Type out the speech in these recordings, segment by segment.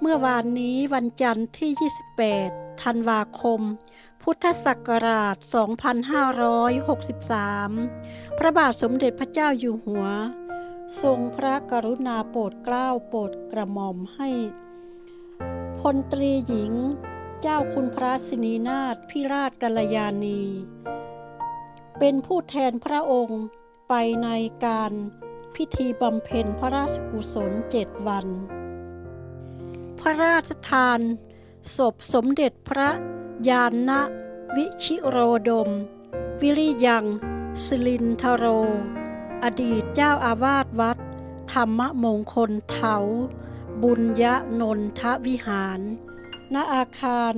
เมื่อวานนี้วันจันทร์ที่ 28 ธันวาคม พุทธศักราช 2563 พระบาทสมเด็จพระเจ้าอยู่หัว ทรงพระกรุณาโปรดเกล้าโปรดกระหม่อมให้ พลตรีหญิง เจ้าคุณพระสินีนาถพิราชกัลยาณี เป็นผู้แทนพระองค์ไปในการพิธีบำเพ็ญพระราชกุศลเจ็ดวัน ระราชทาน ศพสมเด็จพระยานวิชิโรดม วิริยังสลินทโร อดีตเจ้าอาวาสวัด ธรรมมงคลเถา บุญยนนทวิหาร ณอาคาร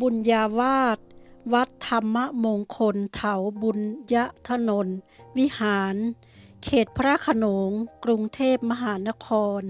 บุญญาวาสวัดธรรมมงคลเถาบุญยถนน วิหาร เขตพระขนง กรุงเทพมหานคร